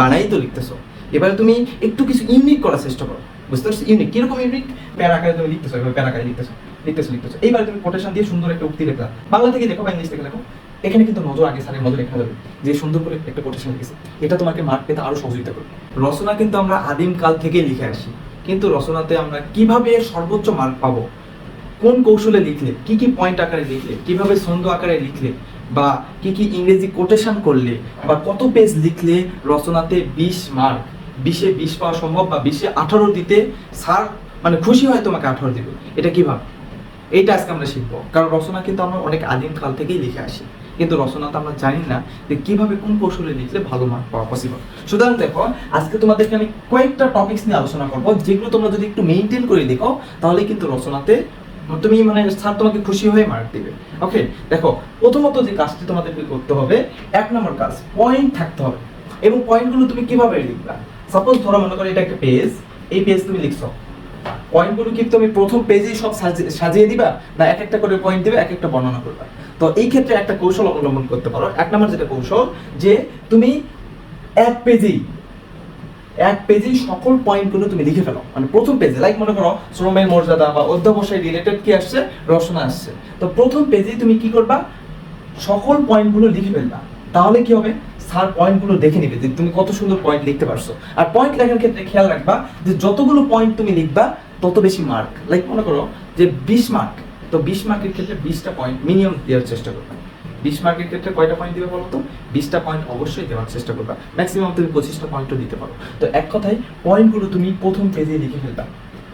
বানাই তো লিখতেছো। এবারে তুমি একটু কিছু ইউনিক করার চেষ্টা করো। বুঝতে পারছ? ইউনিক কীরকম ইউনিক প্যারাকারে তুমি লিখতেছো এবার প্যারাকারে লিখতেছো লিখতেছো লিখতেছো। এইবার তুমি কোটেশন দিয়ে সুন্দর একটা উক্তি লেখা। বাংলা থেকে লেখো বা ইংলিশ থেকে লেখো, এখানে কিন্তু নজর আগে স্যারের নজর লেখা যাবে যে সুন্দর করে একটা কোটেশন লিখেছে। এটা তোমাকে মার্ক পেতে আরও সহযোগিতা করবে। রচনা কিন্তু আমরা আদিম কাল থেকে লিখে আসি। কিন্তু রচনাতে আমরা কীভাবে সর্বোচ্চ মার্ক পাবো? কোন কৌশলে লিখলে, কি কি পয়েন্ট আকারে লিখলে, কীভাবে ছন্দ আকারে লিখলে বা কি কি ইংরেজি কোটেশন করলে বা কত পেজ লিখলে রচনাতে বিশ মার্ক বিশে বিশ পাওয়া সম্ভব বা বিশে আঠারো দিতে স্যার মানে খুশি হয় তোমাকে আঠারো দিবে। এটা কীভাবে এইটা আজকে আমরা শিখব। কারণ রচনা কিন্তু আমরা অনেক আদিম কাল থেকেই লিখে আসি। কিন্তু রচনা তো আমরা জানি না যে কীভাবে কোন কৌশলে লিখলে ভালো মার্ক পাওয়া পসিবল সুতরাং দেখো, আজকে তোমাদেরকে আমি কয়েকটা টপিকস নিয়ে আলোচনা করব। যেগুলো তোমরা যদি একটু মেনটেন করে দেখো, তাহলে কিন্তু রচনাতে তুমি মানে স্যার তোমাকে খুশি হয়ে মার্ক দিবে। ওকে দেখো, প্রথমত যে কাজটি তোমাদেরকে করতে হবে, এক নম্বর কাজ পয়েন্ট থাকতে হবে। এবং পয়েন্টগুলো তুমি কীভাবে লিখবা? সাপোজ ধরো, মনে করো এটা একটা পেজ এই পেজ তুমি লিখছো। পয়েন্টগুলো কি তুমি প্রথম পেজেই সব সাজি- সাজিয়ে দিবা? না এক একটা করে পয়েন্ট দিবে, এক একটা বর্ণনা করবা? তো এই ক্ষেত্রে একটা কৌশল অবলম্বন করতে পারো। এক নম্বর যেটা কৌশল, যে তুমি এক পেজেই এক পেজেই সকল পয়েন্টগুলো তুমি লিখে ফেলো। মানে প্রথম পেজে লাইক মনে করো শ্রমের মর্যাদা বা অধ্যাবসায় রিলেটেড কি আসছে? রচনা আসছে। তো প্রথম পেজেই তুমি কি করবা? সকল পয়েন্টগুলো লিখে ফেলবা। তাহলে কি হবে? স্যার পয়েন্টগুলো দেখে নিবে যে তুমি কত সুন্দর পয়েন্ট লিখতে পারছ। আর পয়েন্ট লেখার ক্ষেত্রে খেয়াল রাখবা যে যতগুলো পয়েন্ট তুমি লিখবা, তত বেশি মার্ক লাইক মনে করো যে বিশ মার্ক তো বিশ মার্কের ক্ষেত্রে বিশটা পয়েন্ট মিনিমাম দেওয়ার চেষ্টা করবে। বিশ মার্কের ক্ষেত্রে কয়টা পয়েন্ট দিবে বলো তো বিশটা পয়েন্ট অবশ্যই দেওয়ার চেষ্টা করবা। ম্যাক্সিমাম তুমি পঁচিশটা পয়েন্টও দিতে পারো। তো এক কথায় পয়েন্টগুলো তুমি প্রথম পেজে লিখে ফেলবা।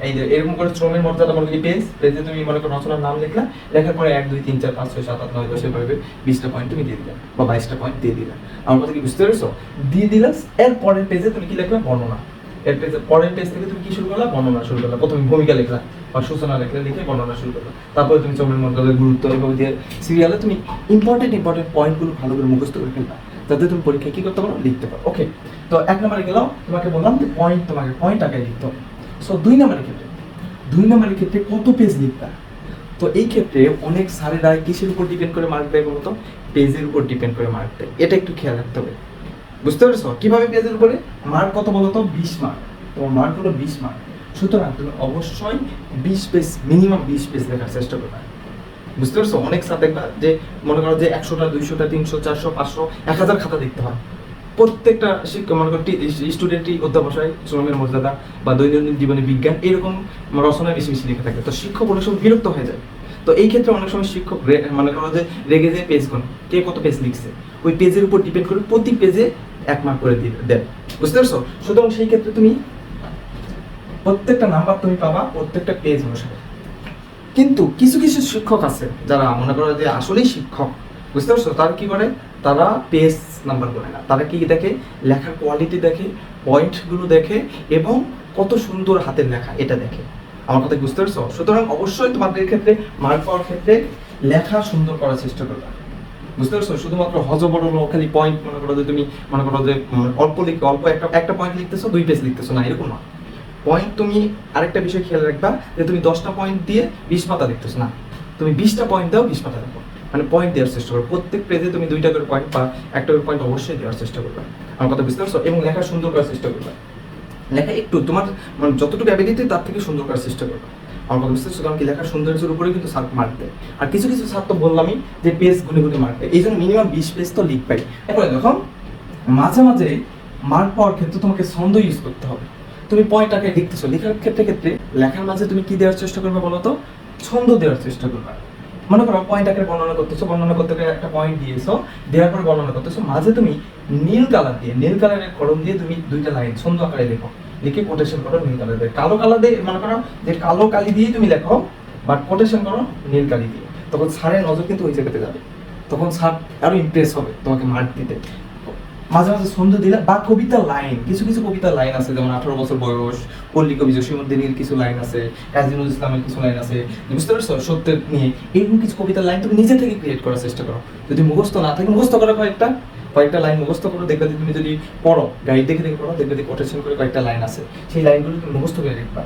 এই যে, এরকম করে শ্রমের মর্যাদা মনে করি পেজ পেজে তুমি মনে করো রচনার নাম লিখলা, লেখার পরে এক, দুই, তিন, চার, পাঁচ, ছয়, সাত, আট, নয়, দশ, এভাবে বিশটা পয়েন্ট তুমি দিয়ে দিলে বা বাইশটা পয়েন্ট দিয়ে দিলে। আমার কথা কি বুঝতে পেরেছ? দিয়ে দিলে এর পরের পেজে তুমি কি লিখবে? বর্ণনা। পরের পেজ থেকে তুমি কি শুরু করলা? বর্ণনা শুরু করলা। প্রথমে ভূমিকা লিখলা বা সূচনা লিখলে লিখে বর্ণনা শুরু করলা। তারপরে তুমি চোখের মর্যাদার গুরুত্ব এভাবে দিয়ে সিরিয়ালে তুমি ইম্পর্টেন্ট ইম্পর্টেন্ট পয়েন্টগুলো ভালো করে মুখস্থ করে ফেলবা যাতে তুমি পরীক্ষায় কি করতে পারো? লিখতে পারো। ওকে তো এক নম্বরে গেলাম, তোমাকে বললাম যে পয়েন্ট তোমাকে পয়েন্ট আকারে লিখতে হবে। সো দুই নম্বরের ক্ষেত্রে, দুই নম্বরের ক্ষেত্রে কত পেজ লিখবা? তো এই ক্ষেত্রে অনেক স্যারেরা কিসের উপর ডিপেন্ড করে মার্ক দেয় বলতো? পেজের উপর ডিপেন্ড করে মার্ক দেয়। এটা একটু খেয়াল রাখতে হবে। বুঝতে পেরেছ? কীভাবে পেজের উপরে? মার্ক কত বলতো বিশ মার্ক। তোমার মার্ক হলো বিশ মার্ক। সুতরাং তুমি অবশ্যই বিশ পেজ, মিনিমাম বিশ পেজ লেখার চেষ্টা করবে। বুঝতে পারছ? অনেক স্যার দেখবা যে, মনে করো যে একশোটা, দুইশোটা, তিনশো, চারশো, পাঁচশো, এক হাজার খাতা দেখতে হয়। প্রত্যেকটা শিক্ষক, মনে করো স্টুডেন্টই অধ্যাবসায় শ্রমের মর্যাদা বা দৈনন্দিন জীবনে বিজ্ঞান, এরকম রচনায় বেশি বেশি লিখে থাকে। তো শিক্ষক অনেক সময় বিরক্ত হয়ে যায়। তো এই ক্ষেত্রে অনেক সময় শিক্ষক মনে করো যে, রেগে যে পেজ কোন কে কত পেজ লিখছে? ওই পেজের উপর ডিপেন্ড করে প্রতি পেজে এক মার্ক করে দেন। বুঝতে পারছ? সুতরাং সেই ক্ষেত্রে তুমি প্রত্যেকটা নাম্বার তুমি পাবা, প্রত্যেকটা পেজ অনুসারে কিন্তু কিছু কিছু শিক্ষক আছে যারা মনে করো যে আসলেই শিক্ষক, বুঝতে পারছ? তারা কি করে? তারা পেজ নাম্বার করে না। তারা কি দেখে? লেখার কোয়ালিটি দেখে পয়েন্টগুলো দেখে এবং কত সুন্দর হাতের লেখা, এটা দেখে। আমার কথা বুঝতে পারছ? সুতরাং অবশ্যই তোমাদের ক্ষেত্রে মার্ক পাওয়ার ক্ষেত্রে লেখা সুন্দর করার চেষ্টা করবে। বুঝতে পারছ? শুধুমাত্র হজবরল খালি পয়েন্ট মনে করো যে তুমি মনে করো যে অল্প লিখ, অল্প একটা একটা পয়েন্ট লিখতেছো, দুই পেজ লিখতেছো, না, এরকম না পয়েন্ট তুমি আরেকটা বিষয় খেয়াল রাখবা, যে তুমি দশটা পয়েন্ট দিয়ে বিশ পাতা লিখতেছো, না। তুমি বিশটা পয়েন্ট দাও, বিশ পাতা দেখো। মানে পয়েন্ট দেওয়ার চেষ্টা করো। প্রত্যেক পেজে তুমি দুইটা করে পয়েন্ট বা একটা করে পয়েন্ট অবশ্যই দেওয়ার চেষ্টা করবে। আমার কথা বুঝতে পারছ? এবং লেখা সুন্দর করার চেষ্টা করবে। লেখা একটু, তোমার মানে যতটুকু অ্যাবিলিটি তার থেকে সুন্দর করার চেষ্টা করবে। আমার কথা বুঝতে কারণ কি লেখার সৌন্দর্যের উপরে কিন্তু সাত মার্ক দেয় আর কিছু কিছু ছাত্র বললামই যে পেজ গুনে গুনে দেয় এই জন্য মিনিমাম বিশ পেজ তো লিখ পাই এরপরে দেখো, মাঝে মাঝে মার্ক পাওয়ার ক্ষেত্রে তোমাকে ছন্দ ইউজ করতে হবে। তুমি পয়েন্টটাকে লিখতেছো লেখার ক্ষেত্রে ক্ষেত্রে লেখার মাঝে তুমি কি দেওয়ার চেষ্টা করবে বলো তো? ছন্দ দেওয়ার চেষ্টা করবে। মনে করো পয়েন্ট আকারে বর্ণনা করতেছো, বর্ণনা করতে গিয়ে একটা পয়েন্ট দিয়েছ, দেওয়ার পর বর্ণনা করতেছো। মাঝে তুমি নীল কালার দিয়ে, নীল কালারের কলম দিয়ে তুমি দুইটা লাইন ছন্দ আকারে লেখো। লিখে কোটেশন করো নীল কালার দিয়ে। কালো কালার দিয়ে মনে করো যে কালো কালি দিয়ে তুমি লেখো বাট কোটেশন করো নীল কালি দিয়ে। তখন স্যারের নজর কিন্তু ওই জায়গাতে যাবে। তখন স্যার আরও ইমপ্রেস হবে তোমাকে মার্ক দিতে। মাঝে মাঝে ছন্দ দিলে বা কবিতার লাইন, কিছু কিছু কবিতার লাইন আছে, যেমন আঠারো বছর বয়স, পল্লী কবি জসীমুদ্দিনের কিছু লাইন আছে কাজী ইসলামের কিছু লাইন আছে। বুঝতে পারছ? সত্যের নিয়ে এরকম কিছু কবিতার লাইন তুমি নিজে থেকে ক্রিয়েট করার চেষ্টা করো। যদি মুখস্থ না থাকে, মুখস্থ করো কয়েকটা। কয়েকটা লাইন মুখস্থ করো দেখবে তুমি যদি পড়ো, গাইড দেখে দেখে পড়ো, দেখবে কোটেশন করে কয়েকটা লাইন আছে। সেই লাইনগুলো তুমি মুখস্থ করে দেখবা।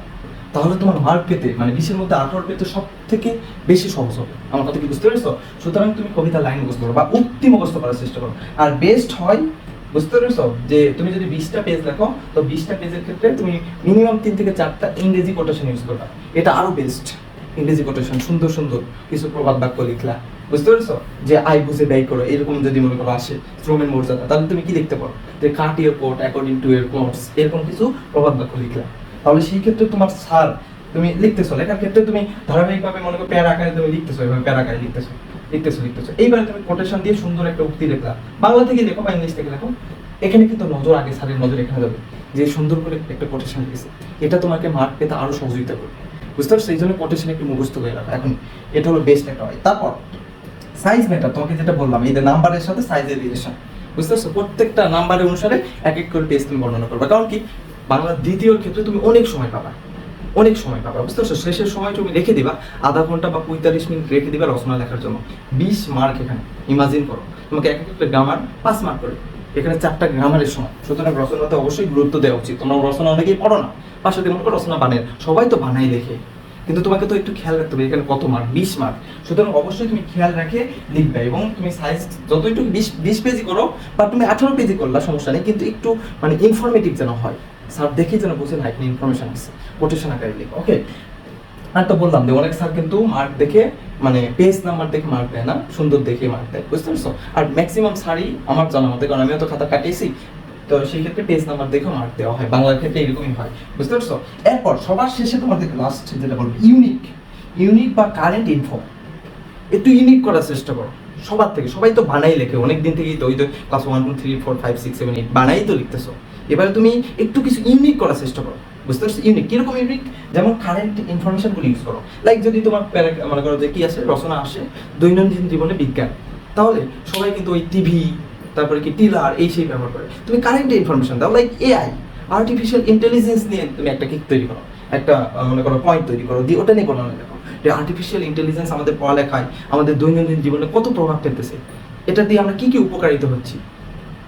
তাহলে তোমার মার্ক পেতে মানে বিশের মধ্যে আঠারো পেতে সব থেকে বেশি সহজ হবে। আমার কথা কি বুঝতে পেরেছ? সুতরাং তুমি কবিতা লাইন মুখস্থ করো বা উক্তি মুখস্থ করার চেষ্টা করো। আর বেস্ট হয়, বুঝতে পেরেছ? যে তুমি যদি বিশটা পেজ দেখো তো বিশটা পেজের ক্ষেত্রে তুমি মিনিমাম তিন থেকে চারটা ইংরেজি কোটেশন ইউজ করবা। এটা আরও বেস্ট ইংরেজি কোটেশন সুন্দর সুন্দর কিছু প্রবাদ বাক্য লিখলা। বুঝতে পেরেছ? যে আই বুঝে ব্যয় করো, এরকম যদি মনে করো আসে, শ্রমের মর্যাদা, তাহলে তুমি কি লিখতে পারো? যে cut your coat according to your cloth এরকম কিছু প্রবাদ বাক্য লিখলা। তাহলে সেই ক্ষেত্রে তোমার স্যার, তুমি লিখতেছো, লেখার ক্ষেত্রে তুমি ধারাবাহিকভাবে মনে করো প্যারা আকারে তুমি লিখতেছো, এভাবে প্যারা আকারে লিখতেছো লিখতেছো লিখতেছো। এইবারে তুমি কোটেশন দিয়ে সুন্দর একটা উক্তি লিখলা। বাংলা থেকে লেখো বা ইংলিশ থেকে লেখো, এখানে কিন্তু নজর আগে, স্যারের নজর এখানে যাবে। যে সুন্দর করে একটা কোটেশন লিখেছে, এটা তোমাকে মার্ক পেতে আরও সহযোগিতা করবে। বুঝতে পারছ? সেই জন্য কোটেশন একটু মুখস্থ করে রাখো। এখন এটা হলো বেস্ট একটা হয় তারপর সাইজ ম্যাটার তোমাকে যেটা বললাম, এই নাম্বারের সাথে সাইজের রিলেশন বুঝতে পারছ? প্রত্যেকটা নাম্বারের অনুসারে এক এক করে পেজ তুমি বর্ণনা করবে। কারণ কি? বাংলা দ্বিতীয় ক্ষেত্রে তুমি অনেক সময় পাবা। অনেক সময় পাবা। বুঝতে পারছ? শেষের সময় তুমি রেখে দিবা। আধা ঘণ্টা বা পঁয়তাল্লিশ মিনিট রেখে দিবা রচনা লেখার জন্য। বিশ মার্ক এখানে। ইমাজিন করো। তোমাকে এক একটা গ্রামার পাঁচ মার্ক করে। এখানে চারটা গ্রামারের সময় সুতরাং রচনাতে অবশ্যই গুরুত্ব দেওয়া উচিত। তোমরা রচনা অনেকেই পড়ো না। পাশে মনে করো রচনা বানের সবাই তো বানাই লেখে কিন্তু তোমাকে তো একটু খেয়াল রাখতে হবে, এখানে কত মার্ক বিশ মার্ক সুতরাং অবশ্যই তুমি খেয়াল রেখে লিখবে এবং তুমি সাইজ যতটুকু বিশ বিশ পেজি করো বা তুমি আঠারো পেজি করলা, সমস্যা নেই। কিন্তু একটু মানে ইনফরমেটিভ যেন হয়। স্যার দেখে যেন বুঝে না এখানে ইনফরমেশন আছে। কোটেশন আকারে লিখো ওকে আর তো বললাম যে, অনেক স্যার কিন্তু মার্ক দেখে মানে পেজ নাম্বার দেখে মার্ক দেয় না, সুন্দর দেখে মার্ক দেয়, বুঝতে পারছ? আর ম্যাক্সিমাম স্যারই আমার জানা মতে, কারণ আমিও তো খাতা কাটিয়েছি তো সেই ক্ষেত্রে পেজ নাম্বার দেখে মার্ক দেওয়া হয়। বাংলার ক্ষেত্রে এরকমই হয়। বুঝতে পারছ? এরপর সবার শেষে তোমাদের লাস্ট যেটা বলব ইউনিক ইউনিক বা কারেন্ট ইনফো একটু ইউনিক করার চেষ্টা করো। সবার থেকে, সবাই তো বানাই লেখে। অনেক দিন থেকেই তো ওই তো class one two three four five six seven eight বানাই তো লিখতেছো। এবারে তুমি একটু কিছু ইউনিক করার চেষ্টা করো। বুঝতে পারছ? ইউনিক কীরকম ইউনিক যেমন কারেন্ট ইনফরমেশনগুলো ইউজ করো। লাইক যদি তোমার প্যারা- মনে করো যে কি আসে রচনা আসে দৈনন্দিন জীবনে বিজ্ঞান। তাহলে সবাই কিন্তু ওই টিভি তারপরে কি টিলার এই সেই ব্যবহার করে। তুমি কারেন্ট ইনফরমেশন দাও লাইক এআই আর্টিফিশিয়াল ইন্টেলিজেন্স নিয়ে তুমি একটা কিক তৈরি করো, একটা মনে করো পয়েন্ট তৈরি করো, দিয়ে ওটা নিয়ে কোনো লেখো যে আর্টিফিশিয়াল ইন্টেলিজেন্স আমাদের পড়ালেখায়, আমাদের দৈনন্দিন জীবনে কত প্রভাব ফেলতেছে, এটা দিয়ে আমরা কি কি উপকারিত হচ্ছি,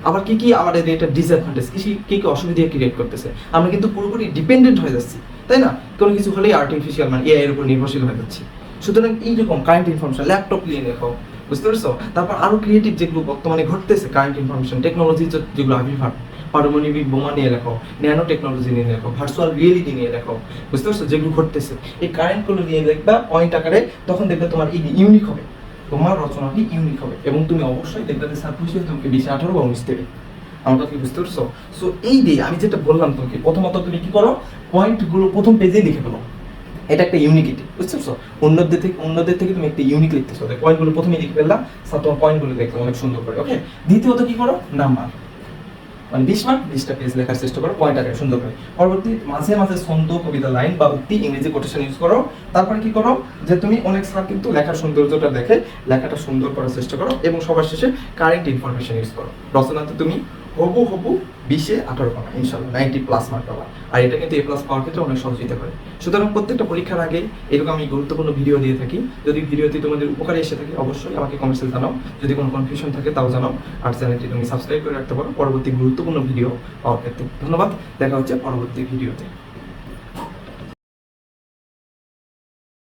আবার কি কি আমাদের এটা ডিসঅ্যাডভান্টেজ কি কি- কি অসুবিধা ক্রিয়েট করতেছে, আমরা কিন্তু পুরোপুরি ডিপেন্ডেন্ট হয়ে যাচ্ছি, তাই না? কোনো কিছু হলেই আর্টিফিশিয়াল মানে এআই এর উপর নির্ভরশীল হয়ে যাচ্ছি। সুতরাং এইরকম কারেন্ট ইনফরমেশন ল্যাপটপ নিয়ে লেখো বুঝতে পারছ? তারপর আরও ক্রিয়েটিভ যেগুলো বর্তমানে ঘটতেছে কারেন্ট ইনফরমেশন টেকনোলজি যেগুলো আবির্ভাব পারমাণবিক বোমা নিয়ে লেখো, ন্যানো টেকনোলজি নিয়ে লেখো ভার্চুয়াল রিয়েলিটি নিয়ে লেখো, বুঝতে পারছ? যেগুলো ঘটতেছে, এই কারেন্টগুলো নিয়ে দেখবা পয়েন্ট আকারে তখন দেখবে তোমার ইউনিক হবে, তোমার রচনাটি ইউনিক হবে, এবং তুমি অবশ্যই দেখবে যে স্যার, পুষিয়ে তোমাকে বিশে আঠারো বা উনিশ দেবে। আমার কথা কি বুঝতে পারছ? সো এই দিয়ে আমি যেটা বললাম তোমাকে, প্রথমত তুমি কি করো পয়েন্টগুলো প্রথম পেজেই লিখে ফেলো। এটা একটা ইউনিকিটি বুঝতে পারছ? অন্যদের থেকে অন্যদের থেকে তুমি একটা ইউনিক লিখতেছো। পয়েন্টগুলো প্রথমেই লিখে ফেললাম স্যার তোমার পয়েন্টগুলো দেখলাম, অনেক সুন্দর করে ওকে দ্বিতীয়ত কি করো? নাম্বার মানে বিশ মার্ক বিশটা পেজ লেখার চেষ্টা করো পয়েন্ট আকারে, সুন্দর করে। পরবর্তী, মাঝে মাঝে ছন্দ, কবিতা লাইন বা উক্তি ইংরেজি কোটেশন ইউজ করো। তারপরে কি করো? যে তুমি অনেক স্যার কিন্তু লেখার সৌন্দর্যটা দেখে লেখাটা সুন্দর করার চেষ্টা করো এবং সবার শেষে কারেন্ট ইনফরমেশন ইউজ করো। রচনাতে তুমি হবু হবু বিশে আঠারো পাবা ইনশাল্লাহ নাইনটি প্লাস মার্ক পাবা। আর এটা কিন্তু এ প্লাস পাওয়ার ক্ষেত্রে অনেক সহযোগিতা করে সুতরাং প্রত্যেকটা পরীক্ষার আগে এরকম আমি গুরুত্বপূর্ণ ভিডিও দিয়ে থাকি। যদি ভিডিওটি তোমাদের উপকারে এসে থাকে, অবশ্যই আমাকে কমেন্টসে জানাও। যদি কোনো কনফিউশন থাকে, তাও জানাও। আর চ্যানেলটি তুমি সাবস্ক্রাইব করে রাখতে পারো। পরবর্তী গুরুত্বপূর্ণ ভিডিও পাওয়ার ক্ষেত্রে। ধন্যবাদ। দেখা হচ্ছে পরবর্তী ভিডিওতে